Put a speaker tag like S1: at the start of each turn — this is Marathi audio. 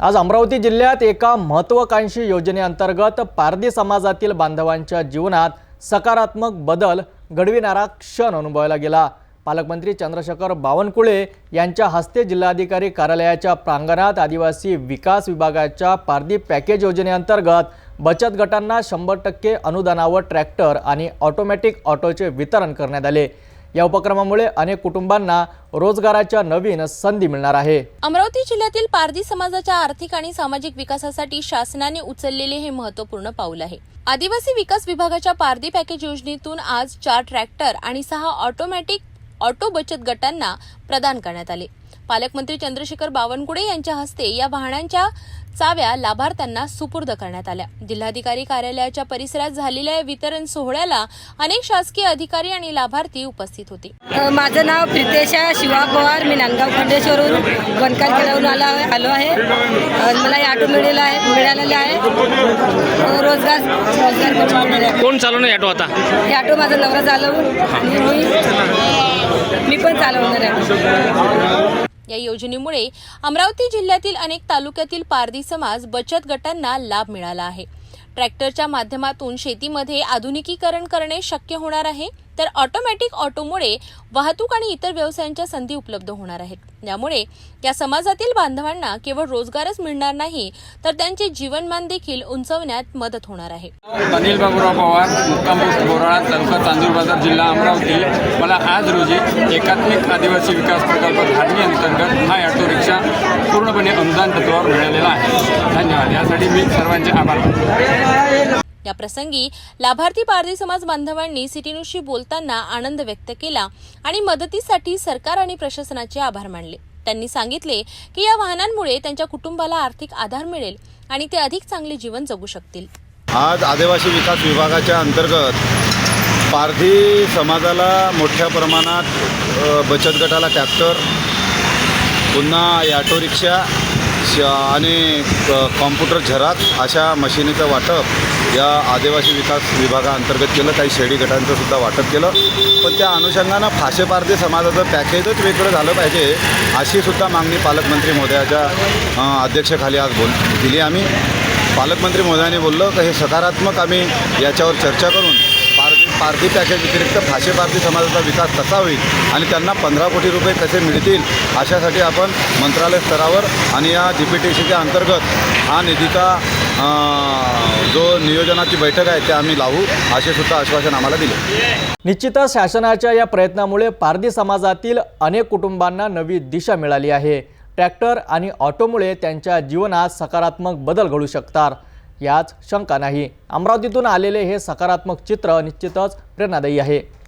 S1: आज अमरावती जिल्ह्यात एका महत्त्वाकांक्षी योजनेअंतर्गत पारधी समाजातील बांधवांच्या जीवनात सकारात्मक बदल घडविणारा क्षण अनुभवायला गेला. पालकमंत्री चंद्रशेखर बावनकुळे यांच्या हस्ते जिल्हाधिकारी कार्यालयाच्या प्रांगणात आदिवासी विकास विभागाच्या पारधी पॅकेज योजनेअंतर्गत बचत गटांना शंभर टक्के अनुदानावर ट्रॅक्टर आणि ऑटोमॅटिक ऑटोचे वितरण करण्यात आले. या उपक्रमामुळे अनेक कुटुंबांना रोजगाराच्या नवीन संधी मिळणार आहे.
S2: अमरावती जिल्ह्यातील पारधी समाजाच्या आर्थिक आणि सामाजिक विकासासाठी शासनाने उचललेले हे महत्त्वपूर्ण पाऊल आहे. आदिवासी विकास विभागाच्या पारधी पॅकेज योजनेतून आज चार ट्रॅक्टर आणि सहा ऑटोमॅटिक ऑटो बचत गटांना प्रदान करण्यात आले. पालकमंत्री चंद्रशेखर बावनकुळे यांच्या हस्ते या वाहनांच्या चाव्या लाभार्थ्यांना सुपूर्द करण्यात आल्या. जिल्हाधिकारी कार्यालयाच्या परिसरात झालेल्या या वितरण सोहळ्याला अनेक शासकीय अधिकारी आणि लाभार्थी उपस्थित होते.
S3: माझं नाव प्रितेशा शिवा पवार. मी नांदगाव खंडेश्वरवरून बनकार खेळवून आला आलो आहे. मला या ऑटो मिळालेला आहे मिळालेला आहे. रोजगार रोजगार.
S4: कोण चालवणार ऑटो आता?
S3: हे ऑटो माझा नवरा चालवून आणि मी मी पण चालवणार आहे.
S2: या योजनेमुळे अमरावती जिल्ह्यातील अनेक तालुक्यातील पारधी समाज बचत गटांना लाभ मिळाला आहे. ट्रॅक्टरच्या माध्यमातून शेतीमध्ये आधुनिकीकरण करणे शक्य होणार आहे तर ऑटोमॅटिक ऑटोमुळे वाहतूक आणि इतर व्यवसायांच्या संधी उपलब्ध होणार आहेत. यामुळे या समाजातील बांधवांना केवळ रोजगारच मिळणार नाही तर त्यांचे जीवनमान देखील उंचवण्यात मदत होणार आहे.
S5: अनिल बाबूराव पवार मुक्काम बोराळा तालुका चांदूर बाजार जिल्हा अमरावती. मला आज रोजी एकात्मिक आदिवासी विकास प्रकल्प धाडणी अंतर्गत हा ऑटो रिक्षा पूर्णपणे अनुदान तत्वावर मिळालेला आहे. धन्यवाद. यासाठी मी सर्वांचे आभार
S2: या प्रसंगी लाभार्थी पारधी समाज बांधवांनी सिटी न्यूजशी बोलताना आनंद व्यक्त केला आणि मदतीसाठी सरकार आणि प्रशासनाचे आभार मानले. त्यांनी सांगितले की या वाहनांमुळे त्यांच्या कुटुंबाला आर्थिक आधार मिळेल आणि ते अधिक चांगले जीवन जगू शकतील.
S6: आज आदिवासी विकास विभागाच्या अंतर्गत पारधी समाजाला मोठ्या प्रमाणात बचत गटाला ट्रॅक्टर पुन्हा ॲटो रिक्षा आणि क- कॉम्प्युटर झराक अशा मशिनीचं वाटप या आदिवासी विकास विभागाअंतर्गत केलं. काही शेडी गटांचं सुद्धा वाटप केलं. पण त्या अनुषंगानं फाशेपारधी समाजाचं पॅकेजच वेगळं झालं पाहिजे अशी सुद्धा मागणी पालकमंत्री महोदयाच्या अध्यक्षखाली अध्यक्षेखाली आज बोल दिली आम्ही. पालकमंत्री महोदयांनी बोललं की हे सकारात्मक आम्ही याच्यावर चर्चा करून पारधी पॅकेज व्यतिरिक्त भाषे पारधी समाजाचा विकास कसा होईल आणि त्यांना पंधरा कोटी रुपये कसे मिळतील अशासाठी आपण मंत्रालय स्तरावर आणि या जी पी टी सीच्या अंतर्गत हा निधीचा जो नियोजनाची बैठक आहे ते आम्ही लावू असे सुद्धा आश्वासन आम्हाला दिले.
S1: निश्चितच शासनाच्या या प्रयत्नामुळे पारधी समाजातील अनेक कुटुंबांना नवी दिशा मिळाली आहे. ट्रॅक्टर आणि ऑटोमुळे त्यांच्या जीवनात सकारात्मक बदल घडू शकतात. यात शंका नाही. अमरावतीतून आलेले हे सकारात्मक चित्र निश्चितच प्रेरणादायी आहे.